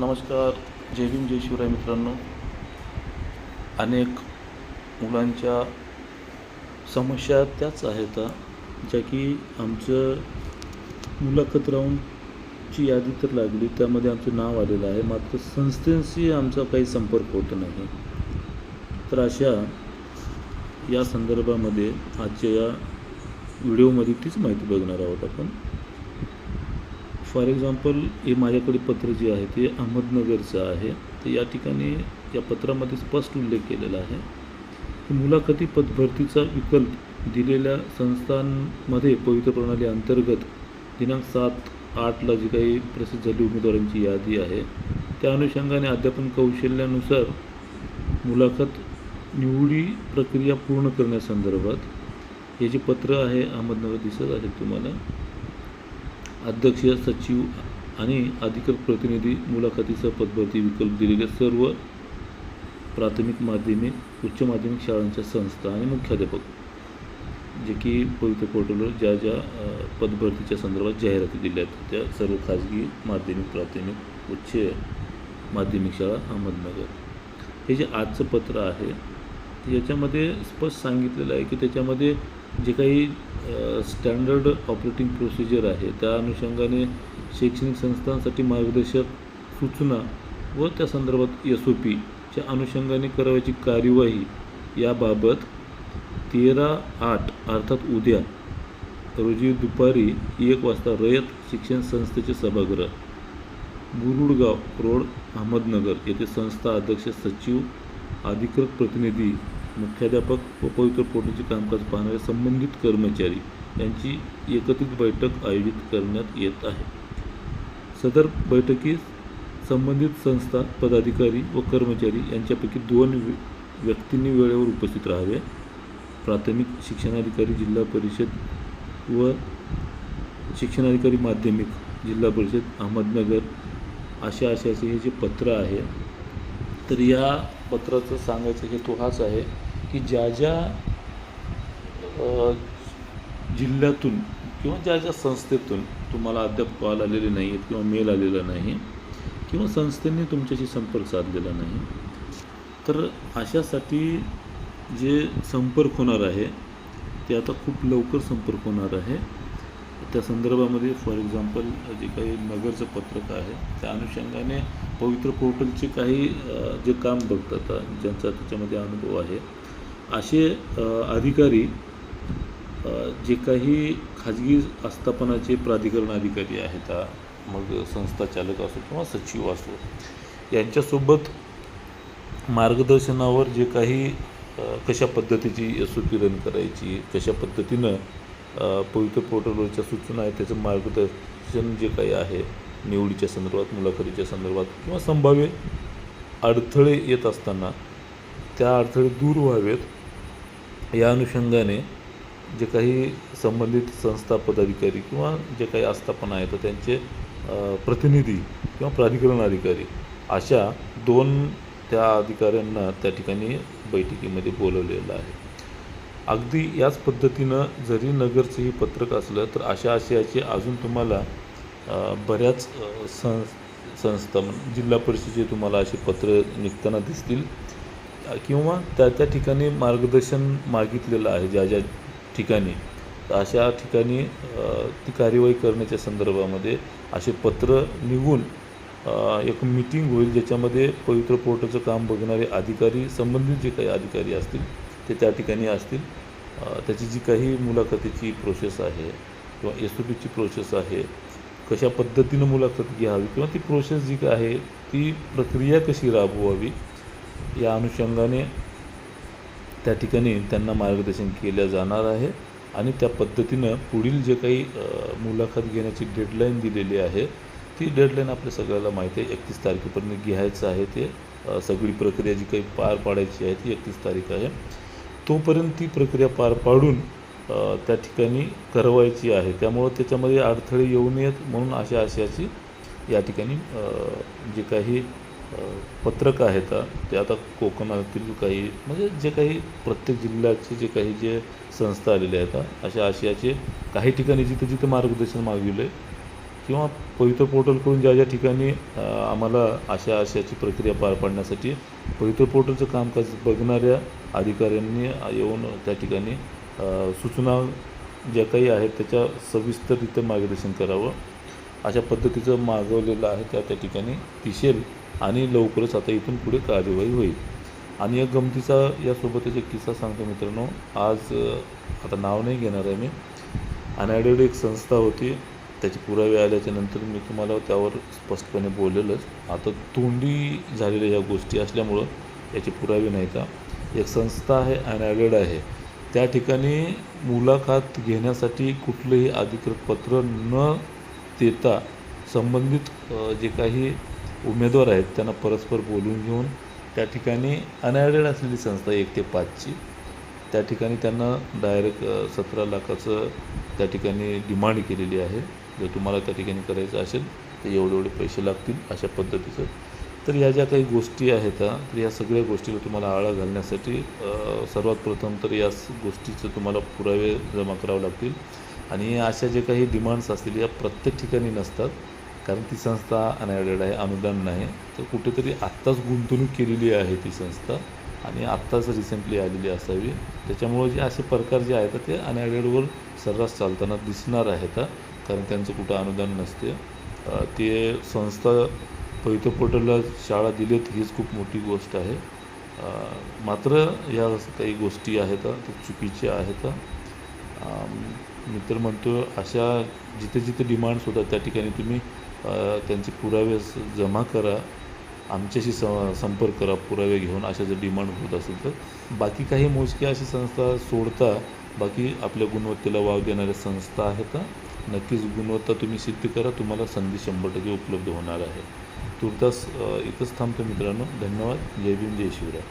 नमस्कार. जय भीम जय शिवराय मित्रांनो. अनेक मुलांच्या समस्या त्याच आहेत ज्या की आमचं मुलाखत राऊंडची यादी तर लागली त्यामध्ये आमचं नाव आलेलं आहे. मात्र संस्थेशी आमचा काही संपर्क होत नाही. तर अशा या संदर्भामध्ये आजच्या या व्हिडिओमध्ये तीच माहिती बघणार आहोत आपण. फॉर एक्झाम्पल हे माझ्याकडे पत्र जे आहे ते अहमदनगरचं आहे. तर या ठिकाणी या पत्रामध्ये स्पष्ट उल्लेख केलेला आहे. की मुलाखती पदभरतीचा विकल्प दिलेल्या संस्थांमध्ये पवित्र प्रणाली अंतर्गत दिनांक सात आठला जी काही प्रसिद्ध झाली उमेदवारांची यादी आहे त्या अनुषंगाने अध्यापन कौशल्यानुसार मुलाखत निवडी प्रक्रिया पूर्ण करण्यासंदर्भात हे जे पत्र आहे अहमदनगर दिसत आहे तुम्हाला. अध्यक्ष सचिव आणि अधिकृत प्रतिनिधी मुलाखतीचा पदभरती विकल्प दिलेल्या सर्व प्राथमिक माध्यमिक उच्च माध्यमिक शाळांच्या संस्था आणि मुख्याध्यापक जे की पवित्र पोर्टलवर ज्या ज्या पदभरतीच्या संदर्भात जाहिराती दिल्या आहेत त्या सर्व खाजगी माध्यमिक प्राथमिक उच्च माध्यमिक शाळा अहमदनगर. हे जे आजचं पत्र आहे याच्यामध्ये स्पष्ट सांगितलेलं आहे की त्याच्यामध्ये जे काही स्टँडर्ड ऑपरेटिंग प्रोसिजर आहे त्या अनुषंगाने शैक्षणिक संस्थांसाठी मार्गदर्शक सूचना व त्या संदर्भात एस ओ पीच्या अनुषंगाने करावयाची कार्यवाही याबाबत तेरा आठ अर्थात उद्या रोजी दुपारी एक वाजता रयत शिक्षण संस्थेचे सभागृह गुरुडगाव रोड अहमदनगर येथे संस्था अध्यक्ष सचिव अधिकृत प्रतिनिधी मुख्याध्यापक व पवित्र पोटीचे कामकाज पाहणारे संबंधित कर्मचारी यांची एकत्रित बैठक आयोजित करण्यात येत आहे. सदर बैठकीस संबंधित संस्था पदाधिकारी व कर्मचारी यांच्यापैकी दोन व्य- व्यक्तींनी वेळेवर उपस्थित राहावे. प्राथमिक शिक्षणाधिकारी जिल्हा परिषद व शिक्षणाधिकारी माध्यमिक जिल्हा परिषद अहमदनगर अशा अशाचे हे जे पत्र आहे. तर या पत्राचं सांगायचं हेतू हाच आहे की ज्या ज्या जिल्ह्यातून किंवा ज्या ज्या संस्थेतून तुम्हाला अद्याप कॉल आलेले नाही आहेत किंवा मेल आलेला नाही किंवा संस्थेने तुमच्याशी संपर्क साधलेला नाही तर अशासाठी जे संपर्क होणार आहे ते आता खूप लवकर संपर्क होणार आहे. त्या संदर्भामध्ये फॉर एक्झाम्पल जे काही नगरचं पत्रक आहे त्या अनुषंगाने पवित्र पोर्टलचे काही जे काम बघतात ज्यांचा त्याच्यामध्ये अनुभव आहे असे अधिकारी जे काही खाजगी आस्थापनाचे प्राधिकरण अधिकारी आहेत मग संस्था चालक असो किंवा सचिव असो यांच्यासोबत मार्गदर्शनावर जे काही कशा पद्धतीची एस ओ पी रन करायची कशा पद्धतीनं पवित्र पोर्टलवरच्या सूचना आहेत त्याचं मार्गदर्शन जे काही आहे निवडीच्या संदर्भात मुलाखतीच्या संदर्भात किंवा संभाव्य अडथळे येत असताना त्या अडथळे दूर व्हावेत. या अनुषंगाने जे काही संबंधित संस्था पदाधिकारी किंवा जे काही आस्थापना आहेत तर त्यांचे प्रतिनिधी किंवा प्राधिकरण अधिकारी अशा दोन त्या अधिकाऱ्यांना त्या ठिकाणी बैठकीमध्ये बोलवलेलं आहे. अगदी याच पद्धतीनं जरी नगरचं हे पत्रक असलं तर अशा आशयाचे अजून तुम्हाला बऱ्याच सं संस्था जिल्हा परिषदेचे तुम्हाला असे पत्र निघताना दिसतील. किंवा त्या त्या ठिकाणी मार्गदर्शन मागितलेलं आहे ज्या ज्या ठिकाणी. अशा ठिकाणी ती कार्यवाही करण्याच्या संदर्भामध्ये असे पत्र निघून एक मीटिंग होईल ज्याच्यामध्ये पवित्र पोर्टलचं काम बघणारे अधिकारी संबंधित जे काही अधिकारी असतील ते त्या ठिकाणी असतील. त्याची जी काही मुलाखतीची प्रोसेस आहे किंवा एस ओ पीची प्रोसेस आहे कशा पद्धतीनं मुलाखत घ्यावी किंवा ती प्रोसेस जी काय आहे ती प्रक्रिया कशी राबवावी या अनुषंगाने त्या ठिकाणी त्यांना मार्गदर्शन केलं जाणार आहे. आणि त्या पद्धतीनं पुढील जे काही मुलाखत घेण्याची डेडलाईन दिलेली आहे ती डेडलाईन आपल्या सगळ्याला माहिती आहे. एकतीस तारखेपर्यंत घ्यायचं आहे ते. सगळी प्रक्रिया जी काही पार पाडायची आहे ती एकतीस तारीख आहे. तोपर्यंत ती प्रक्रिया पार पाडून त्या ठिकाणी करवायची आहे. त्यामुळं त्याच्यामध्ये अडथळे येऊ नयेत म्हणून अशा आशयाची या ठिकाणी जे काही पत्रक आहेत ते आता कोकणातील काही म्हणजे जे काही प्रत्येक जिल्ह्याचे जे काही जे संस्था आलेल्या आहेत अशा आशयाचे काही ठिकाणी जिथे जिथे मार्गदर्शन मागविलं आहे किंवा पवित्र पोर्टलकडून ज्या ज्या ठिकाणी आम्हाला अशा आशियाची प्रक्रिया पार पाडण्यासाठी पवित्र पोर्टलचं कामकाज बघणाऱ्या अधिकाऱ्यांनी येऊन त्या ठिकाणी सूचना ज्या काही आहेत त्याच्या सविस्तररित्या मार्गदर्शन करावं. अशा पद्धतीचं मागवलेलं आहे त्या त्या ठिकाणी दिसेल आणि लवकरच आता इथून पुढे कार्यवाही होईल. आणि एक गमतीचा यासोबतच एक किस्सा सांगतो मित्रांनो. आज आता नाव नाही घेणार आहे मी. अनॅडेड एक संस्था होती. त्याचे पुरावे आल्याच्यानंतर मी तुम्हाला त्यावर स्पष्टपणे बोललेलंच. आता तोंडी झालेल्या या गोष्टी असल्यामुळं याचे पुरावे नाही का एक संस्था आहे अनॅडेड आहे. त्या ठिकाणी मुलाखत घेण्यासाठी कुठलंही अधिकृत पत्र न देता संबंधित जे काही उमेदवार आहेत त्यांना परस्पर बोलून घेऊन त्या ठिकाणी अनॅडेड असलेली संस्था एक ते पाचची त्या ठिकाणी त्यांना डायरेक्ट सतरा लाखाचं त्या ठिकाणी डिमांड केलेली आहे. जर तुम्हाला त्या ठिकाणी करायचं असेल तर एवढे एवढे पैसे लागतील अशा पद्धतीचं. तर या ज्या काही गोष्टी आहेत तर या सगळ्या गोष्टीला तुम्हाला आळा घालण्यासाठी सर्वात प्रथम तर या गोष्टीचं तुम्हाला पुरावे जमा करावे लागतील. आणि अशा जे काही डिमांड्स असतील या प्रत्येक ठिकाणी नसतात कारण ती संस्था अनॅडेड आहे अनुदान नाही. तर कुठेतरी आत्ताच गुंतवणूक केलेली आहे ती संस्था आणि आत्ताच रिसेंटली आलेली असावी. त्याच्यामुळे जे असे प्रकार जे आहेत ते अनॅडेडवर सर्रास चालताना दिसणार आहेत कारण त्यांचं कुठं अनुदान नसते. ते संस्था पवित्र पोर्टलला शाळा दिलेत हीच खूप मोठी गोष्ट आहे. मात्र ह्या काही गोष्टी आहेत त्या चुकीच्या आहेत. मी तर म्हणतो अशा जिथे जिथे डिमांड्स होतात त्या ठिकाणी तुम्ही त्यांचे पुरावे जमा करा. आमच्याशी स संपर्क करा पुरावे घेऊन अशा जर डिमांड होत असेल तर. बाकी काही मोजक्या अशी संस्था सोडता बाकी आपल्या गुणवत्तेला वाव देणाऱ्या संस्था आहेत. नक्कीच गुणवत्ता तुम्ही सिद्ध करा तुम्हाला संधी शंभर टक्के उपलब्ध होणार आहे. तुर्तास इथंच थांबतो मित्रांनो. धन्यवाद. जय भीम जय शिवराय.